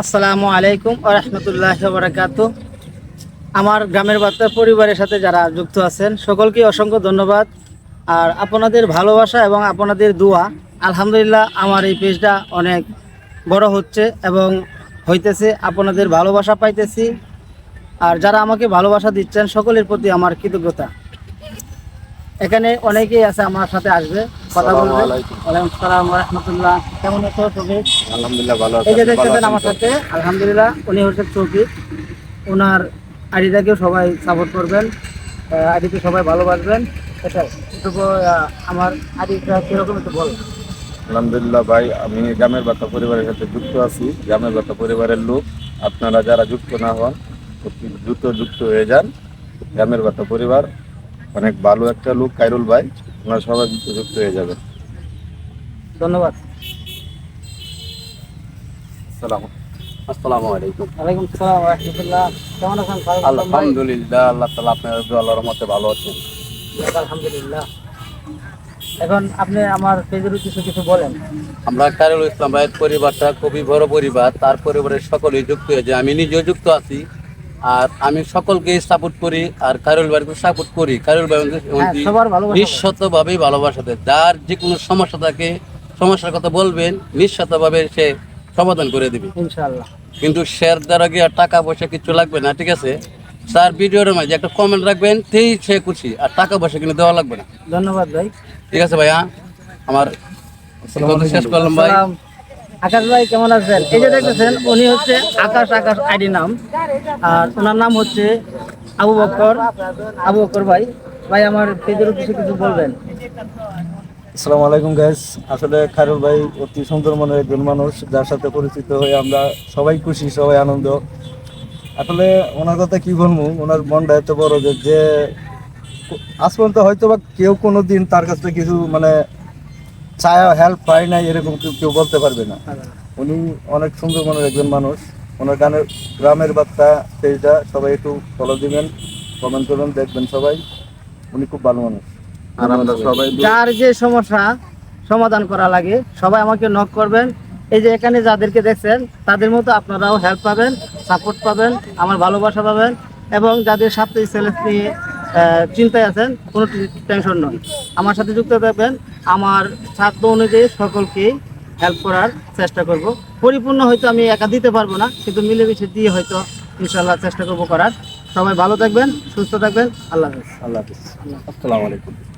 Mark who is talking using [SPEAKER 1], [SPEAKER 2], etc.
[SPEAKER 1] আসসালামু আলাইকুম ও রহমতুল্লাহ বারাকাত আমার গ্রামের বার্তা পরিবারের সাথে যারা যুক্ত আছেন, সকলকে অসংখ্য ধন্যবাদ। আর আপনাদের ভালোবাসা এবং আপনাদের দোয়া, আলহামদুলিল্লাহ আমার এই পেজটা অনেক বড় হচ্ছে এবং হইতেছে, আপনাদের ভালোবাসা পাইতেছি। আর যারা আমাকে ভালোবাসা দিচ্ছেন, সকলের প্রতি আমার কৃতজ্ঞতা। এখানে অনেকেই আছে, আমার সাথে আসবে। কথা
[SPEAKER 2] আসসালামু
[SPEAKER 1] ওয়ালাইকুম আসসালাম রহমতুল্লাহ কেমন আছো শফিক
[SPEAKER 2] আলহামদুলিল্লাহ ভালো
[SPEAKER 1] এই যে দেখতেছেন আমার সাথে আলহামদুলিল্লাহ উনি হচ্ছেন ওনার আইডিটাকেও সবাই সাপোর্ট করবেন আইডিকে সবাই ভালোবাসবেন। এটাই। আমার আইডিটা কীরকম একটু বল
[SPEAKER 2] আলহামদুলিল্লাহ ভাই আমি গ্রামের বার্তা পরিবারের সাথে যুক্ত আছি। গ্রামের বার্তা পরিবারের লোক আপনারা যারা যুক্ত না হন অতি দ্রুত যুক্ত হয়ে যান। গ্রামের বার্তা পরিবার অনেক ভালো একটা লোক কাইরুল ভাই। আপনারা সবাই যুক্ত যুক্ত হয়ে যাবেন
[SPEAKER 1] ধন্যবাদ।
[SPEAKER 2] সালাম আসসালামু আলাইকুম।
[SPEAKER 1] ওয়ালাইকুম আসসালাম রহমতুল্লাহ। কেমন আছেন
[SPEAKER 2] আলহামদুলিল্লাহ আল্লাহ তালা আপনার আল্লাহর রহমতে ভালো আছেন।
[SPEAKER 1] আলহামদুলিল্লাহ। এখন আপনি আমার পেজের কিছু কিছু বলেন।
[SPEAKER 3] আমরা কারুল ইসলাম ভাইয়ের পরিবারটা খুবই বড় পরিবার তার পরিবারের সকলেই যুক্ত হয়েছে। আমি নিজেও যুক্ত আছি। আর আমি সকলকে সাপোর্ট করি আর কারুল ভাইকে সাপোর্ট করি। কারুল ভাই
[SPEAKER 1] হ্যাঁ, ভালোবাসা
[SPEAKER 3] দেয়। যার যে কোনো সমস্যা থাকে সমস্যার কথা বলবেন নিঃশতভাবে সে সমাধান করে দিবে।
[SPEAKER 1] ইনশাআল্লাহ।
[SPEAKER 3] কিন্তু শেয়ার দ্বারা গিয়ে আর টাকা পয়সা কিছু লাগবে না ঠিক আছে? স্যার ভিডিওর মাঝে একটা কমেন্ট রাখবেন সেই সে খুশি। আর টাকা পয়সা কিন্তু দেওয়া লাগবে না।
[SPEAKER 1] ধন্যবাদ ভাই।
[SPEAKER 3] ঠিক আছে ভাইয়া? আমার শেষ করলাম ভাই।
[SPEAKER 1] আকাশ ভাই কেমন আছেন? এই যে দেখতেছেন, উনি হচ্ছে আকাশ আকাশ আইডি নাম। আর ওনার নাম হচ্ছে আবু বক্কর। আবু বক্কর ভাই ভাই আমার পেজের কিছু কিছু বলবেন।
[SPEAKER 4] আসসালামু আলাইকুম গাইস আসলে খায়রুল ভাই অতি সুন্দর মনের একজন মানুষ, যার সাথে পরিচিত হয়ে আমরা সবাই খুশি, সবাই আনন্দ। আসলে ওনার কথা কি বলব? ওনার মনটা এত বড় যে যে আজ পর্যন্ত হয়তো বা কেউ কোনো দিন তার কাছ থেকে কিছু মানে চায়া হেল্প পায় নাই এরকম কেউ কেউ বলতে পারবে না। উনি অনেক সুন্দর মনের একজন মানুষ। ওনার গানের গ্রামের বার্তা সেইটা সবাই একটু ফলো দিবেন কমেন্ট করবেন দেখবেন সবাই। উনি খুব ভালো মানুষ।
[SPEAKER 2] আর আমরা সবাই
[SPEAKER 1] যার যে সমস্যা সমাধান করা লাগে। সবাই আমাকে নক করবেন। এই যে এখানে যাদেরকে দেখছেন তাদের মতো আপনারাও হেল্প পাবেন সাপোর্ট পাবেন আমার ভালোবাসা পাবেন এবং যাদের সাথে ছেলে নিয়ে চিন্তায় আছেন কোনো টেনশন নয়। আমার সাথে যুক্ত থাকবেন। আমার সাধ্য অনুযায়ী সকলকে হেল্প করার চেষ্টা করব। পরিপূর্ণ হয়তো আমি একা দিতে পারব না, কিন্তু মিলেমিশে দিয়ে হয়তো ইনশাল্লাহ চেষ্টা করব করার। সবাই ভালো থাকবেন, সুস্থ থাকবেন, আল্লাহ হাফিজ।
[SPEAKER 4] আল্লাহ হাফিজ।
[SPEAKER 2] আসসালামু আলাইকুম।